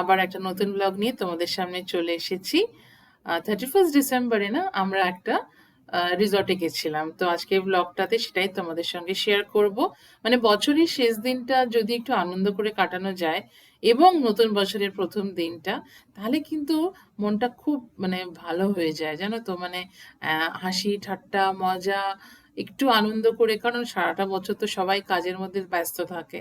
আবার একটা নতুন ব্লগ নিয়ে তোমাদের সামনে চলে এসেছি। থার্টি ফার্স্ট ডিসেম্বরে না আমরা একটা রিসর্টে গেছিলাম। তো আজকে ব্লগটাতে সেটাই তোমাদের সঙ্গে শেয়ার করব। মানে বছরের শেষ দিনটা যদি একটু আনন্দ করে কাটানো যায় এবং নতুন বছরের প্রথম দিনটা, তাহলে কিন্তু মনটা খুব মানে ভালো হয়ে যায়। জানো তো? মানে হাসি, ঠাট্টা, মজা, একটু আনন্দ করে কারণ সারাটা বছর তো সবাই কাজের মধ্যে ব্যস্ত থাকে।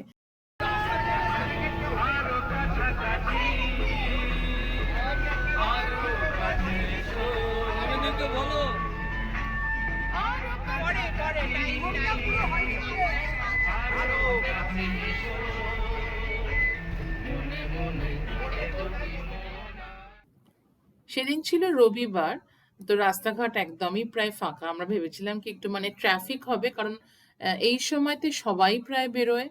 সেদিন ছিল রবিবার। তো রাস্তাঘাট একদমই প্রায় ফাঁকা। আমরা ভেবেছিলাম কি একটু মানে ট্রাফিক হবে, কারণ এই সময়তে সবাই প্রায় বেরোয়।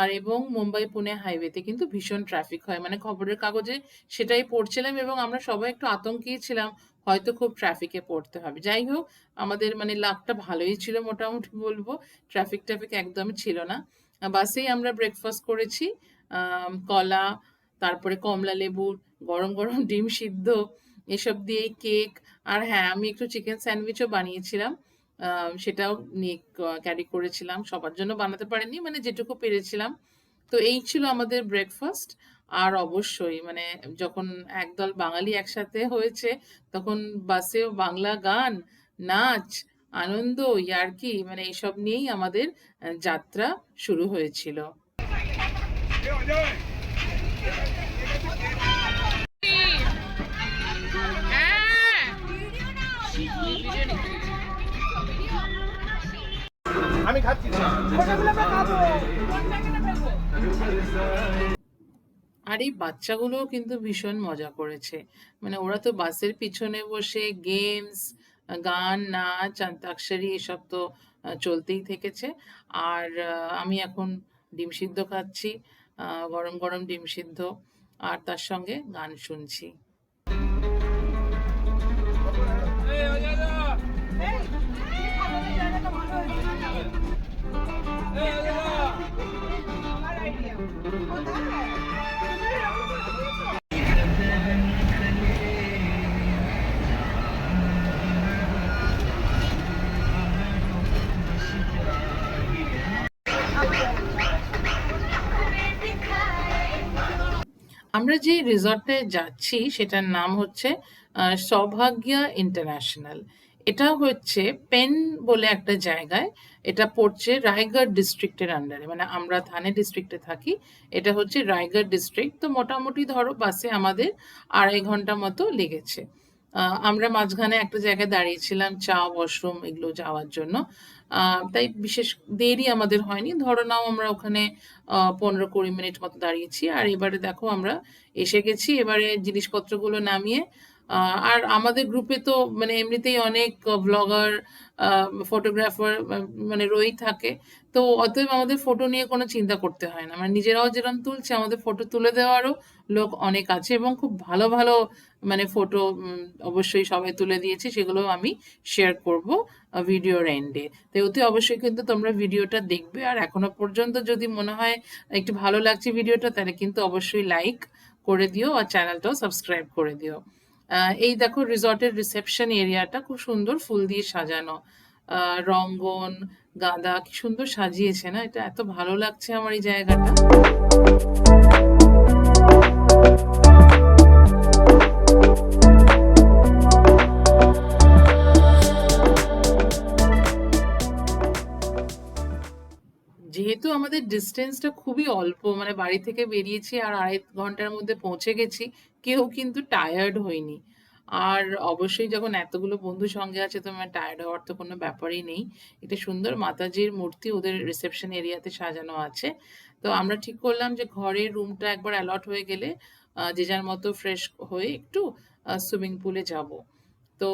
আর এবং মুম্বাই-পুনে হাইওয়েতে কিন্তু ভীষণ ট্রাফিক হয়। মানে খবরের কাগজে সেটাই পড়ছিলাম এবং আমরা সবাই একটু আতঙ্কেই ছিলাম, হয়তো খুব ট্রাফিকে পড়তে হবে। যাই হোক, আমাদের মানে লাকটা ভালোই ছিল মোটামুটি বলব ট্রাফিক ট্রাফিক একদমই ছিল না। বাসেই আমরা ব্রেকফাস্ট করেছি। কলা, তারপরে কমলা লেবু, গরম, গরম ডিম সিদ্ধ, এসব দিয়েই কেক আর হ্যাঁ, আমি একটু চিকেন স্যান্ডউইচও বানিয়েছিলাম। সেটাও নিয়ে ক্যারি করেছিলাম। সবার জন্য বানাতে পারিনি, মানে যেটুকু পেরেছিলাম। তো এই ছিল আমাদের ব্রেকফাস্ট। আর অবশ্যই মানে যখন একদল বাঙালি একসাথে হয়েছে, তখন বাসেও বাংলা গান, নাচ, আনন্দ, ইয়ার্কি মানে এইসব নিয়েই আমাদের যাত্রা শুরু হয়েছিল। আমি খাচ্ছি আর এই বাচ্চাগুলোও কিন্তু ভীষণ মজা করেছে। মানে ওরা তো বাসের পিছনে বসে গেমস, গান, নাচ, অন্তাক্ষরী এসব তো চলতেই থেকেছে। আর আমি এখন ডিম সিদ্ধ খাচ্ছি। গরম, গরম ডিম সিদ্ধ। আর তার সঙ্গে গান শুনছি। আমরা যে রিসর্টে যাচ্ছি সেটার নাম হচ্ছে সৌভাগ্য ইন্টারন্যাশনাল। এটা হচ্ছে পেন বলে একটা জায়গায়। এটা পড়ছে রায়গড় ডিস্ট্রিক্টের আন্ডারে। মানে আমরা থানে ডিস্ট্রিক্টে থাকি। এটা হচ্ছে রায়গড় ডিস্ট্রিক্ট। তো মোটামুটি ধরো বাসে আমাদের ২.৫ ঘণ্টা মতো লেগেছে। আমরা মাঝখানে একটা জায়গায় দাঁড়িয়েছিলাম চা, ওয়াশরুম এগুলো যাওয়ার জন্য। তাই বিশেষ দেরি আমাদের হয়নি। ধরো নাও আমরা ওখানে আ ১৫-২০ মিনিট মতো দাঁড়িয়েছি। আর এবারে দেখো আমরা এসে গেছি। এবারে জিনিসপত্রগুলো নামিয়ে আর আমাদের গ্রুপে তো মানে এমনিতেই অনেক ব্লগার, ফটোগ্রাফার মানে রয়েই থাকে। তো অতএব আমাদের ফটো নিয়ে কোনো চিন্তা করতে হয় না। মানে নিজেরাও যেরকম তুলছে আমাদের ফটো তুলে দেওয়ারও লোক অনেক আছে এবং খুব ভালো, ভালো মানে ফটো অবশ্যই সবাই তুলে দিয়েছে। সেগুলোও আমি শেয়ার করব ভিডিওর এন্ডে। তো অতি অবশ্যই কিন্তু তোমরা ভিডিওটা দেখবে। আর এখনও পর্যন্ত যদি মনে হয় একটু ভালো লাগছে ভিডিওটা তাহলে কিন্তু অবশ্যই লাইক করে দিও আর চ্যানেলটাও সাবস্ক্রাইব করে দিও। এই দেখো রিসর্টের রিসেপশন এরিয়াটা খুব সুন্দর ফুল দিয়ে সাজানো। রঙ্গন, গাঁদা কি সুন্দর সাজিয়েছে না? এটা এত ভালো লাগছে আমার এই জায়গাটা। যেহেতু আমাদের ডিসট্যান্সটা খুবই অল্প মানে বাড়ি থেকে বেরিয়েছি আর ২.৫ ঘণ্টার মধ্যে পৌঁছে গেছি, কেউ কিন্তু টায়ার্ড হইনি। আর অবশ্যই যখন এতগুলো বন্ধু সঙ্গে আছে তো আমার টায়ার্ড হওয়ার তো কোনো ব্যাপারই নেই। একটা সুন্দর মাতাজির মূর্তি ওদের রিসেপশন এরিয়াতে সাজানো আছে। তো আমরা ঠিক করলাম যে ঘরের রুমটা একবার অ্যালট হয়ে গেলে যে যার মতো ফ্রেশ হয়ে একটু সুইমিং পুলে যাব তো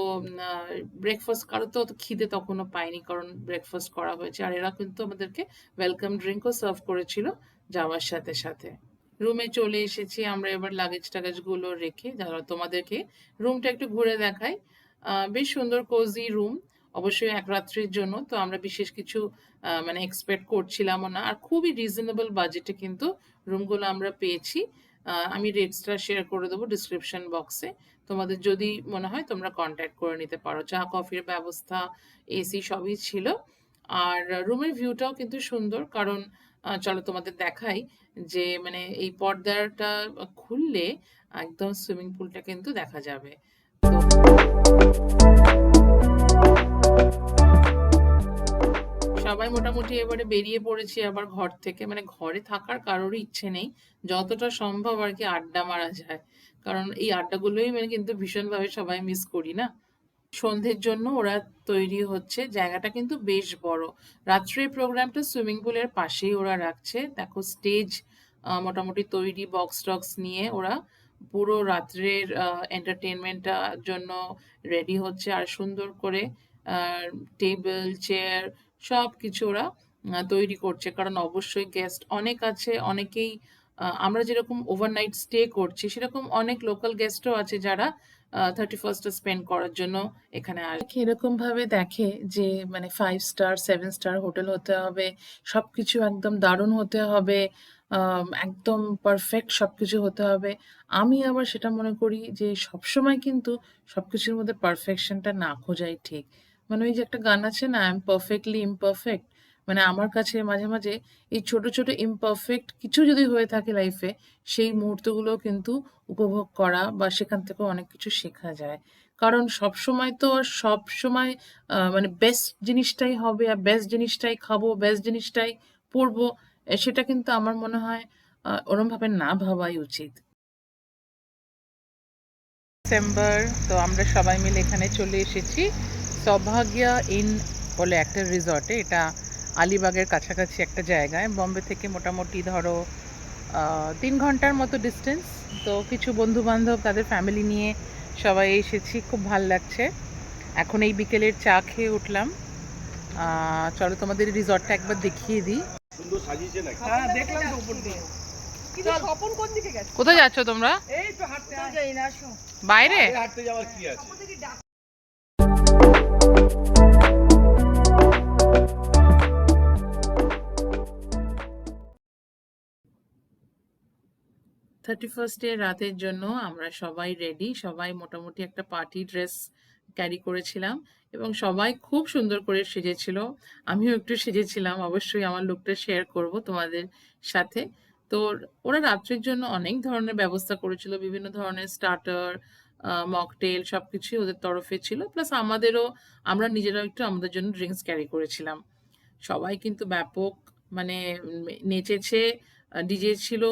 ব্রেকফাস্ট কারও তো অত খিদে তখনও পায়নি কারণ ব্রেকফাস্ট করা হয়েছে। আর এরা কিন্তু আমাদেরকে ওয়েলকাম ড্রিঙ্কও সার্ভ করেছিল যাওয়ার সাথে, সাথে। রুমে চলে এসেছি আমরা এবার লাগেজ-টাগেজগুলো রেখে দাঁড়াও তোমাদেরকে রুমটা একটু ঘুরে দেখাই। বেশ সুন্দর কোজি রুম। অবশ্যই এক রাত্রির জন্য। তো আমরা বিশেষ কিছু মানে এক্সপেক্ট করছিলামও না। আর খুবই রিজনেবল বাজেটে কিন্তু রুমগুলো আমরা পেয়েছি। আমি রেটসটা শেয়ার করে দেবো ডিসক্রিপশন বক্সে। তোমাদের যদি মনে হয় তোমরা কনট্যাক্ট করে নিতে পারো। চা কফির ব্যবস্থা, এসি সবই ছিল। আর রুমের ভিউটাও কিন্তু সুন্দর কারণ চলো তোমাদের দেখাই যে মানে এই পর্দাটা খুললে একদম সুইমিং পুলটা কিন্তু দেখা যাবে। সবাই মোটামুটি এবারে বেরিয়ে পড়েছি আবার ঘর থেকে। মানে ঘরে থাকার কারোরই ইচ্ছে নেই। যতটা সম্ভব আর কি আড্ডা মারা যায়। কারণ এই আড্ডাগুলোই মানে কিন্তু ভীষণভাবে সবাই মিস করি না? সন্ধ্যের জন্য ওরা তৈরি হচ্ছে। জায়গাটা কিন্তু বেশ বড়। রাত্রে প্রোগ্রামটা সুইমিং পুলের পাশেই ওরা রাখছে। দেখো স্টেজ মোটামুটি তৈরি বক্স-টক্স নিয়ে ওরা পুরো রাত্রের আ এন্টারটেইনমেন্টটার জন্য রেডি হচ্ছে। আর সুন্দর করে টেবল, চেয়ার সবকিছু ওরা তৈরি করছে। কারণ অবশ্যই গেস্ট অনেক আছে। অনেকেই আমরা যেরকম ওভারনাইট স্টে করছি সেরকম অনেক লোকাল গেস্টও আছে যারা আ 31st টা স্পেন্ড করার জন্য এখানে আস এরকমভাবে দেখে যে মানে 5 স্টার, 7 স্টার হোটেল হতে হবে। সবকিছু একদম দারুণ হতে হবে। একদম পারফেক্ট সবকিছু হতে হবে। আমি আবার সেটা মনে করি যে সবসময় কিন্তু সবকিছুর মধ্যে পারফেকশনটা না খোঁজাই ঠিক। মানে ওই যে একটা গান আছে না? "আই এম পারফেক্টলি ইমপারফেক্ট" মানে আমার কাছে মাঝে, মাঝে এই ছোট, ছোট ইমপারফেক্ট কিছু যদি হয়ে থাকে লাইফে সেই মুহূর্তগুলো কিন্তু উপভোগ করা বা সেখান থেকেও অনেক কিছু শেখা যায়। কারণ সব সময় তো আর সবসময় আ মানে বেস্ট জিনিসটাই হবে আর বেস্ট জিনিসটাই খাব, বেস্ট জিনিসটাই পড়ব সেটা কিন্তু আমার মনে হয় ওরমভাবে না ভাবাই উচিত। ডিসেম্বর তো আমরা সবাই মিলে এখানে চলে এসেছি। সৌভাগ্যা ইন বলে একটা রিসর্টে। এটা আলিবাগের কাছাকাছি একটা জায়গায়। বম্বে থেকে মোটামুটি ধরো তিন ঘণ্টার মতো ডিস্টেন্স তো কিছু বন্ধু-বান্ধব তাদের ফ্যামিলি নিয়ে সবাই এসেছি। খুব ভালো লাগছে। এখন এই বিকেলের চা খেয়ে উঠলাম। চলো তোমাদের রিসর্টটা একবার দেখিয়ে দিই। কোথায় সাজিয়েছে তোমরা হ্যাঁ 31st এর রাতের জন্য আমরা সবাই রেডি। সবাই মোটামুটি একটা পার্টি ড্রেস ক্যারি করেছিলাম এবং সবাই খুব সুন্দর করে সেজেছিল। আমিও একটু সেজেছিলাম। অবশ্যই আমার লুকটা শেয়ার করব তোমাদের সাথে। তো ওরা রাত্রির জন্য অনেক ধরনের ব্যবস্থা করেছিল। বিভিন্ন ধরনের স্টার্টার, মকটেল সব কিছুই ওদের তরফে ছিল। প্লাস আমাদেরও আমরা নিজেরাও একটু আমাদের জন্য ড্রিঙ্কস ক্যারি করেছিলাম। সবাই কিন্তু ব্যাপক মানে নেচেছে। ডিজে ছিল।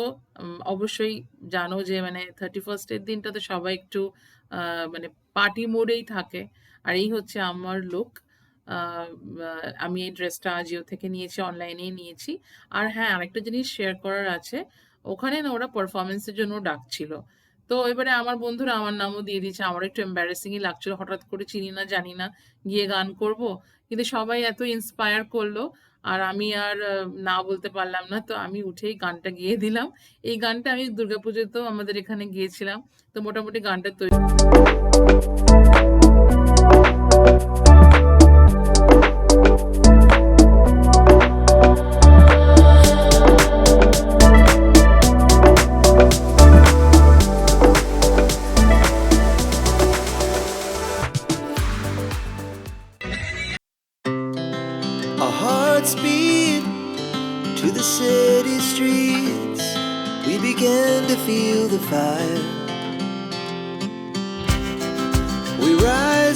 অবশ্যই জানো যে মানে থার্টি ফার্স্টের দিনটাতে সবাই একটু মানে পার্টি মোডেই থাকে। আর এই হচ্ছে আমার লুক। আমি এই ড্রেসটা আজিও থেকে নিয়েছি, অনলাইনেই নিয়েছি। আর হ্যাঁ, আরেকটা জিনিস শেয়ার করার আছে। ওখানে না ওরা পারফরমেন্সের জন্য ডাকছিল। তো এবারে আমার বন্ধুরা আমার নামও দিয়ে দিয়েছে। আমার একটু এম্বারেসিংই লাগছিল। হঠাৎ করে চিনি না, জানি না, গিয়ে গান করব। কিন্তু সবাই এত ইন্সপায়ার করল। আর আমি আর না বলতে পারলাম না। তো আমি উঠেই গানটা গিয়ে দিলাম। এই গানটা আমি দুর্গাপুজোতেও আমাদের এখানে গিয়েছিলাম তো মোটামুটি গানটা তৈ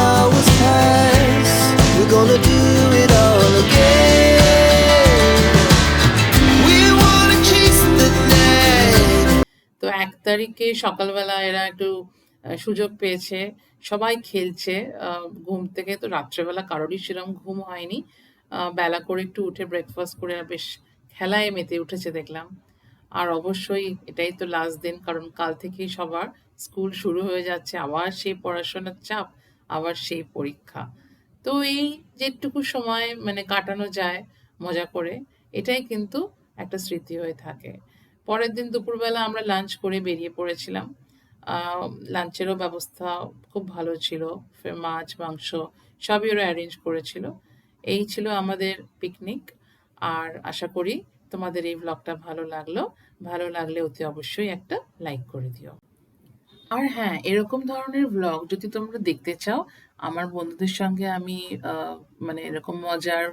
hours pass. We're gonna do it all again. তো এক তারিখে সকালবেলা এরা একটু সুযোগ পেয়েছে। সবাই খেলছে ঘুম থেকে। তো রাত্রেবেলা কারোরই সেরকম ঘুম হয়নি। বেলা করে একটু উঠে ব্রেকফাস্ট করে বেশ খেলায় মেতে উঠেছে দেখলাম। আর অবশ্যই এটাই তো লাস্ট দিন, কারণ কাল থেকেই সবার স্কুল শুরু হয়ে যাচ্ছে। আবার সেই পড়াশোনার চাপ। আবার সেই পরীক্ষা। তো এই যেটুকু সময় মানে কাটানো যায় মজা করে, এটাই কিন্তু একটা স্মৃতি হয়ে থাকে। পরের দিন দুপুরবেলা আমরা লাঞ্চ করে বেরিয়ে পড়েছিলাম। লাঞ্চেরও ব্যবস্থা খুব ভালো ছিল। মাছ, মাংস সবই ওরা অ্যারেঞ্জ করেছিল। এই ছিল আমাদের পিকনিক আর আশা করি তোমাদের এই ব্লগটা ভালো লাগল। ভালো লাগলে অতি অবশ্যই একটা লাইক করে দিও। আর হ্যাঁ এরকম ধরনের ব্লগ যদি তোমরা দেখতে চাও আমার বন্ধুদের সঙ্গে আমি আহ, মানে এরকম মজার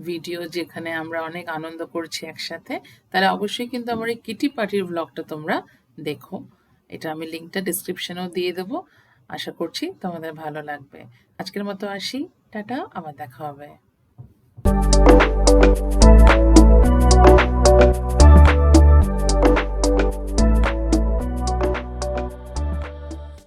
ভিডিও যেখানে আমরা অনেক আনন্দ করছি একসাথে তাহলে অবশ্যই কিন্তু আমার এই কিটি পার্টির ব্লগটা তোমরা দেখো। এটা আমি লিঙ্কটা ডিসক্রিপশনেও দিয়ে দেবো। আশা করছি তোমাদের ভালো লাগবে। আজকের মতো আসি। টাটা আবার দেখা হবে।